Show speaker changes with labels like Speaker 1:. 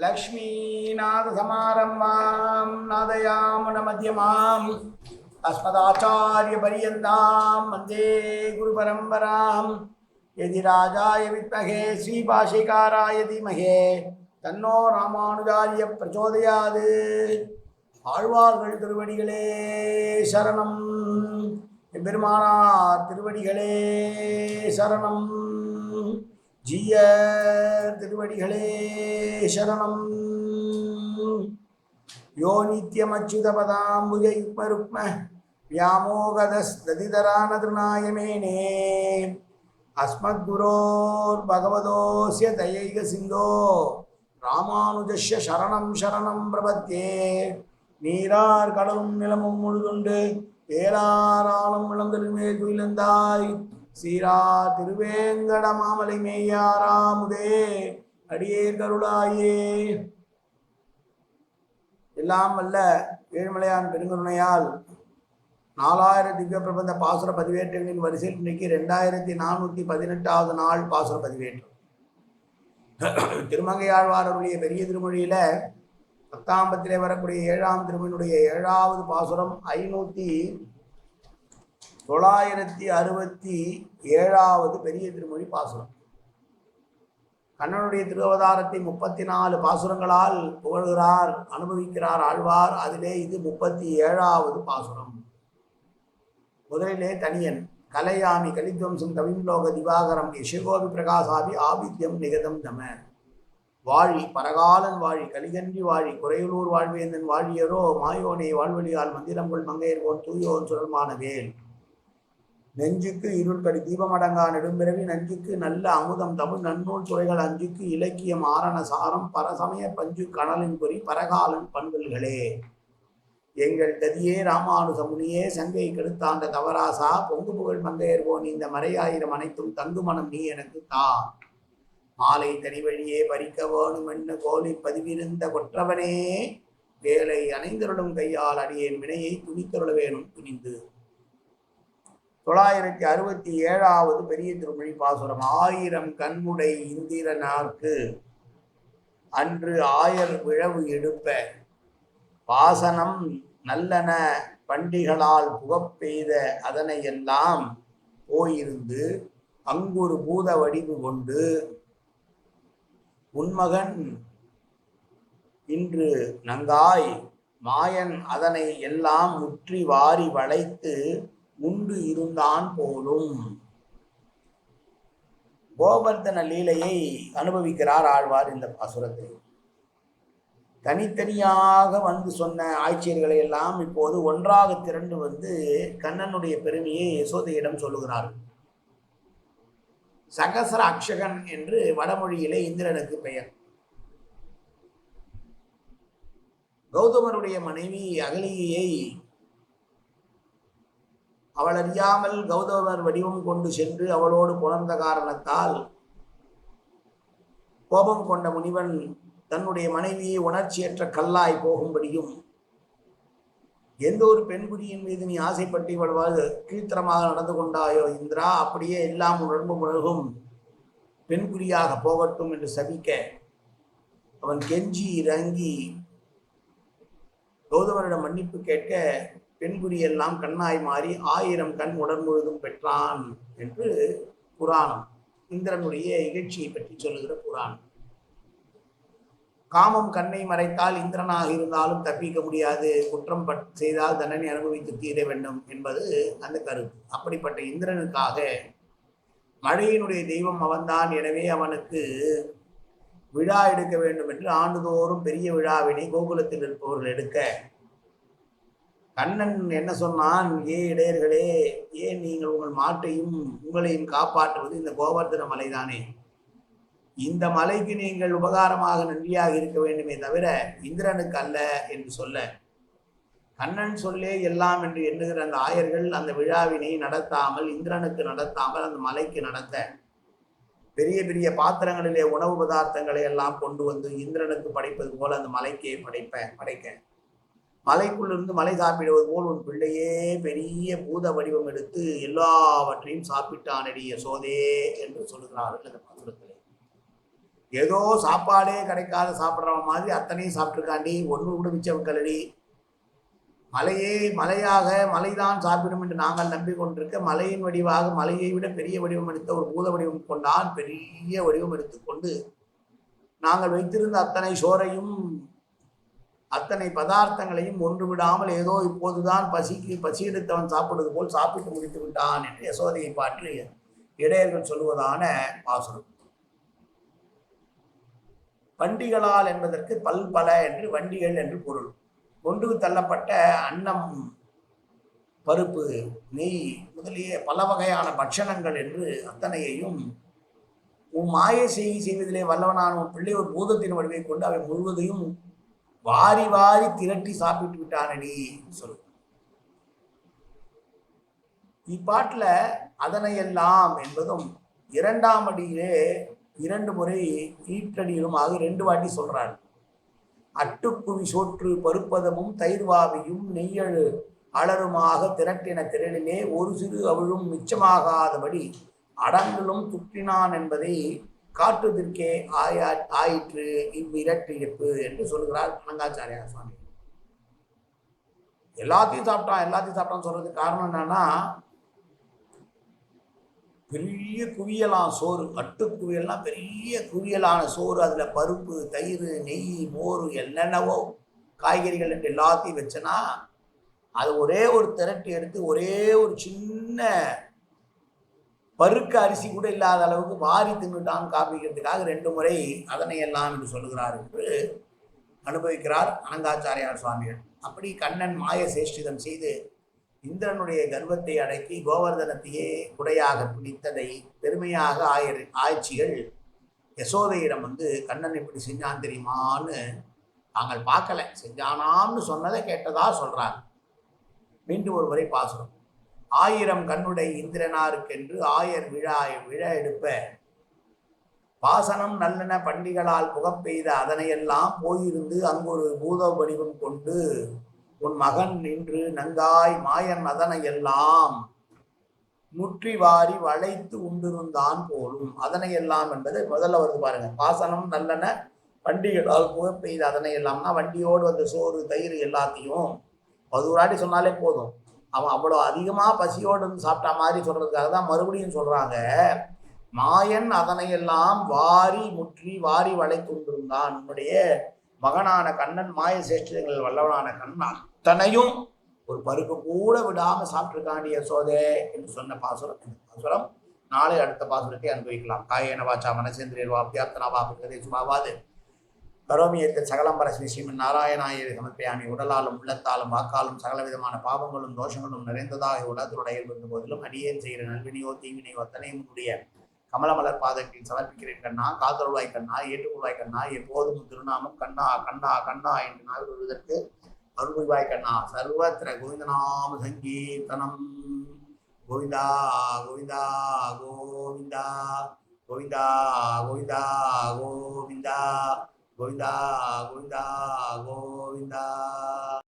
Speaker 1: लक्ष्मीनाथसमारम्भां नादयामुनमध्यमाम् अस्मदाचार्यपर्यन्तां वन्दे गुरुपरम्पराम् यदि राजाय विद्महे श्रीभाषिकाराय धीमहे தன்னோ ராமானுஜாரிய பிரச்சோதயாது ஆழ்வார்கள் திருவடிகளே சரணம் எம்பெருமானார் திருவடிகளே சரணம் ஜீய திருவடிகளே சரணம் யோ நித்யமச்சுதபதாம்புஜ யுக்ம ருக்ம व्यामोगदस्तदितरानतृणायमेने अस्मद्गुरोर्भगवतोऽस्य दयैकसिन्धो ராமானுஜஸ்ய சரணம் சரணம் பிரபத்தியே நீரார் கடலும் நிலமும் முழுதுண்டு ஏலாராலும் விளந்தலுமே துயிலந்தாய் சீரா திருவேங்கட மாமலை மேயாராமுதே அடியேர் கருளாயே. எல்லாம் வல்ல ஏழ்மலையான் பெருங்கருணையால் நாலாயிரம் திவ்ய பிரபந்த பாசுர பதிவேற்றங்களின் வரிசையில் இன்னைக்கு ரெண்டாயிரத்தி நானூற்றி பதினெட்டாவது நாள் பாசுர பதிவேற்றம். திருமங்கையாழ்வாரருடைய பெரிய திருமொழியில் பத்தாம்பத்திலே வரக்கூடிய ஏழாம் திருமணியுடைய ஏழாவது பாசுரம் ஐநூற்றி தொள்ளாயிரத்தி அறுபத்தி ஏழாவது பெரிய திருமொழி பாசுரம். கண்ணனுடைய திருவதாரத்தை முப்பத்தி நாலு பாசுரங்களால் புகழ்கிறார் அனுபவிக்கிறார் ஆழ்வார். அதிலே இது முப்பத்தி ஏழாவது பாசுரம். முதலிலே தனியன் கலையாமி கலித்வம்சம் கவிம்லோக திவாகரம் யசிகோபி பிரகாசாபி ஆபித்யம் நிகதம் தம. வாழி பரகாலன் வாழி கலிகன்றி வாழி குறையுளூர் வாழ்வேந்தன் வாழியரோ மாயோனே வாழ்வழியால் மந்திரங்கள் மங்கையர்கோன் தூயோன் சுழல்மான வேல். நெஞ்சுக்கு இருள் கடி தீபமடங்கா நெடும்பிறவி நஞ்சுக்கு நல்ல அமுதம் தமிழ் நன்னூல் துறைகள் அஞ்சுக்கு இலக்கியம் ஆரண சாரம் பரசமய பஞ்சு கணலின் பொறி பரகாலன் பண்பல்களே எங்கள் கதியே ராமானுசமுனியே சங்கை கெடுத்தாண்ட தவராசா பொங்கு புகழ் மங்கையர்கோன் இந்த மறையாயிரம் அனைத்தும் தங்கு மனம் நீ எனக்கு தா. மாலை தனி வழியே பறிக்க வேணுமென்னு கோலி பதிவிருந்த கொற்றவனே வேலை அணைந்தருளும் கையால் அடியேன் வினையை துணித்தருள வேணும் துணிந்து. தொள்ளாயிரத்தி அறுபத்தி ஏழாவது பெரிய திருமொழி பாசுரம் ஆயிரம் கண்முடை இந்திரனார்க்கு அன்று ஆயர் விழவு எடுப்ப. பாசனம் நல்லன பண்டிகளால் புகப்பெய்த அதனையெல்லாம் போயிருந்து அங்கொரு பூத வடிவு கொண்டு உன்மகன் இன்று நங்காய் மாயன் அதனை எல்லாம் முற்றி வாரி வளைத்து உண்டு இருந்தான் போலும். கோவர்தன லீலையை அனுபவிக்கிறார் ஆழ்வார் இந்த பாசுரத்தில் தனித்தனியாக வந்து சொன்ன ஆட்சியர்களை எல்லாம் இப்போது ஒன்றாக திரண்டு வந்து கண்ணனுடைய பெருமையை யசோதையிடம் சொல்லுகிறார். சகசர அக்ஷகன் என்று வடமொழியிலே இந்திரனுக்கு பெயர். கௌதமருடைய மனைவி அகலியை அவள் அறியாமல் கௌதமர் வடிவம் கொண்டு சென்று அவளோடு புணர்ந்த காரணத்தால் கோபம் கொண்ட முனிவன் தன்னுடைய மனைவியை உணர்ச்சியற்ற கல்லாய் போகும்படியும் எந்த ஒரு பெண்குடியின் மீது நீ ஆசைப்பட்டு இவ்வளவு கீழ்த்தரமாக நடந்து கொண்டாயோ இந்திரா அப்படியே எல்லாம் உடம்பு முழுகும் பெண்குடியாக போகட்டும் என்று சபிக்க அவன் கெஞ்சி இறங்கி கௌதமரிடம் மன்னிப்பு கேட்க பெண்குடி எல்லாம் கண்ணாய் மாறி ஆயிரம் கண் உடல் முழுதும் பெற்றான் என்று புராணம். இந்திரனுடைய இகழ்ச்சியை பற்றி சொல்லுகிற புராணம். காமம் கண்ணை மறைத்தால் இந்திரனாக இருந்தாலும் தப்பிக்க முடியாது. குற்றம் பட் செய்தால் தண்டனை அனுபவித்து தீர வேண்டும் என்பது அந்த கருத்து. அப்படிப்பட்ட இந்திரனுக்காக மழையினுடைய தெய்வம் அவன்தான். எனவே அவனுக்கு விழா எடுக்க வேண்டும் என்று ஆண்டுதோறும் பெரிய விழாவினை கோகுலத்தில் இருப்பவர்கள் எடுக்க கண்ணன் என்ன சொன்னான்? ஏ இடையர்களே ஏன் நீங்கள் உங்கள் மாட்டையும் உங்களையும் காப்பாற்றுவது இந்த கோவர்தன மலைதானே? இந்த மலைக்கு நீங்கள் உபகாரமாக நன்றியாக இருக்க வேண்டுமே தவிர இந்திரனுக்கு அல்ல என்று சொல்ல. கண்ணன் சொல்லே எல்லாம் என்று எண்ணுகிற அந்த ஆயர்கள் அந்த விழாவினை நடத்தாமல் இந்திரனுக்கு நடத்தாமல் அந்த மலைக்கு நடத்த. பெரிய பெரிய பாத்திரங்களிலே உணவு பதார்த்தங்களை எல்லாம் கொண்டு வந்து இந்திரனுக்கு படைப்பது போல அந்த மலைக்கே படைப்ப படைக்க. மலைக்குள்ளிருந்து மலை சாப்பிடுவது போல் உன் பிள்ளையே பெரிய பூத வடிவம் எடுத்து எல்லாவற்றையும் சாப்பிட்டானடிய சோதே என்று சொல்லுகிறார்கள் அந்த பாசுரத்தில். ஏதோ சாப்பாடே கிடைக்காத சாப்பிட்றவன் மாதிரி அத்தனையும் சாப்பிட்ருக்காண்டி ஒன்று கூட மிச்சம் கலடி மலையே மலையாக மலைதான் சாப்பிடும் என்று நாங்கள் நம்பிக்கொண்டிருக்க மலையின் வடிவாக மலையை விட பெரிய வடிவம் எடுத்த ஒரு பூத வடிவம் கொண்டான் பெரிய வடிவம் எடுத்துக்கொண்டு நாங்கள் வைத்திருந்த அத்தனை சோறையும் அத்தனை பதார்த்தங்களையும் ஒன்று விடாமல் ஏதோ இப்போதுதான் பசிக்கு பசி எடுத்தவன் சாப்பிடுவது போல் சாப்பிட்டு முடித்து விட்டான் என்று யசோதையை பாற்றி இடையர்கள் சொல்வதான பாசுரம் வண்டிகளால் என்பதற்கு பல் பல என்று வண்டிகள் என்று பொருள். கொண்டு தள்ளப்பட்ட அன்னம் பருப்பு நெய் முதலிய பல வகையான பட்சணங்கள் என்று அத்தனையையும் உன் மாய செய்தி செய்வதிலே வல்லவனான உன் பிள்ளை ஒரு பூதத்தின் வடிவை கொண்டு அவை முழுவதையும் வாரி வாரி திரட்டி சாப்பிட்டு விட்டானடி சொல்லு இப்பாட்டில் அதனையெல்லாம் என்பதும் இரண்டாம் அடியிலே இரண்டு முறை ஈற்றடியிலுமாக ரெண்டு வாட்டி சொல்றாரு அட்டுக்குவி சோற்று பருப்பதமும் தயிர்வாவியும் நெய்யழு அலருமாக திரட்டின திரளிலே ஒரு சிறு அவளும் மிச்சமாகாதபடி அடங்கலும் துப்பினான் என்பதை காட்டுவதற்கே ஆயா ஆயிற்று இவ்விரட்டியப்பு என்று சொல்கிறார் அனங்காச்சாரியா சுவாமி. எல்லாத்தையும் சாப்பிட்டான் எல்லாத்தையும் சாப்பிட்டான்னு சொல்றதுக்கு காரணம் என்னன்னா பெரிய குவியலாம் சோறு அட்டு குவியல்லாம் பெரிய குவியலான சோறு அதில் பருப்பு தயிர் நெய் மோர் என்னென்னவோ காய்கறிகள் என்று எல்லாத்தையும் வச்சேன்னா அது ஒரே ஒரு திரட்டி எடுத்து ஒரே ஒரு சின்ன பருக்க அரிசி கூட இல்லாத அளவுக்கு வாரி தின்னுட்டான் காப்பிக்கிறதுக்காக ரெண்டு முறை அதனை எல்லாம் என்று சொல்லுகிறார் என்று அனுபவிக்கிறார் அனங்காச்சாரியார் சுவாமிகள். அப்படி கண்ணன் மாய சேஷ்டிதம் செய்து இந்திரனுடைய கர்வத்தை அடக்கி கோவர்தனத்தையே குடையாக பிடித்ததை பெருமையாக ஆயர் ஆய்ச்சிகள் யசோதையிடம் வந்து கண்ணன் இப்படி செஞ்சான் தெரியுமான்னு நாங்கள் பார்க்கல. செஞ்சானாம்னு சொன்னதை கேட்டதா? சொல்கிறாங்க மீண்டும் ஒரு முறை பாசுரம். ஆயிரம் கண்ணுடை இந்திரனாருக்கென்று ஆயர் விழா விழ எடுப்ப. பாசனம் நல்லன பண்டிகளால் புகப்பெய்த அதனையெல்லாம் போயிருந்து அங்கொரு பூத வடிவம் கொண்டு உன் மகன் நின்று நங்காய் மாயன் அதனையெல்லாம் முற்றி வாரி வளைத்து உண்டிருந்தான் போலும். அதனையெல்லாம் என்பது முதல்ல வருது பாருங்க. பாசனம் நல்லன வண்டிகளால் அதனை அதனையெல்லாம்னா வண்டியோடு வந்த சோறு தயிர் எல்லாத்தையும். பதினோராட்டி சொன்னாலே போதும். அவன் அவ்வளோ அதிகமாக பசியோடு இருந்து சாப்பிட்ட மாதிரி சொல்றதுக்காக தான் மறுபடியும் சொல்றாங்க. மாயன் அதனையெல்லாம் வாரி முற்றி வாரி வளைத்துண்டிருந்தான். உன்னுடைய மகனான கண்ணன் மாய சேஷ்டங்கள் வல்லவனான கண்ணன் அத்தனையும் ஒரு பருப்பு கூட விடாம சாப்பிட்டுருக்காண்டிய யசோதே என்று சொன்ன பாசுரம் இந்த பாசுரம். நாளை அடுத்த பாசுரத்தை அனுபவிக்கலாம். காயன வாச்சா மனசேந்திரியர் வாப்தியார்த்தனாவா பிரகதே பரோமியத்தில் கரோமியத்தில் சகலம் பரஸ்மி ஸ்ரீமன் நாராயணாயர் சமர்ப்பியாமி உடலாலும் உள்ளத்தாலும் வாக்காலும் சகல விதமான பாவங்களும் தோஷங்களும் நிறைந்ததாக உலகத்துடைய இருந்த போதிலும் அடியேன் செய்கிற நல்வினையோ தீவினையோ அத்தனையும் கூடிய கமலமலர் பாதத்தில் சமர்ப்பிக்கிறேன் கண்ணா. காத்தருள்வாய் கண்ணா ஏற்றுக்கொள்வாய் கண்ணா. எப்போதும் திருநாமம் கண்ணா கண்ணா கண்ணா என்று நாவிடுவதற்கு அருள்வாய் கண்ணா. சர்வத்திர கோவிந்தநாம சங்கீர்த்தனம். கோவிந்தா கோவிந்தா கோவிந்தா. கோவிந்தா கோவிந்தா கோவிந்தா. 고인다 고인다 고인다.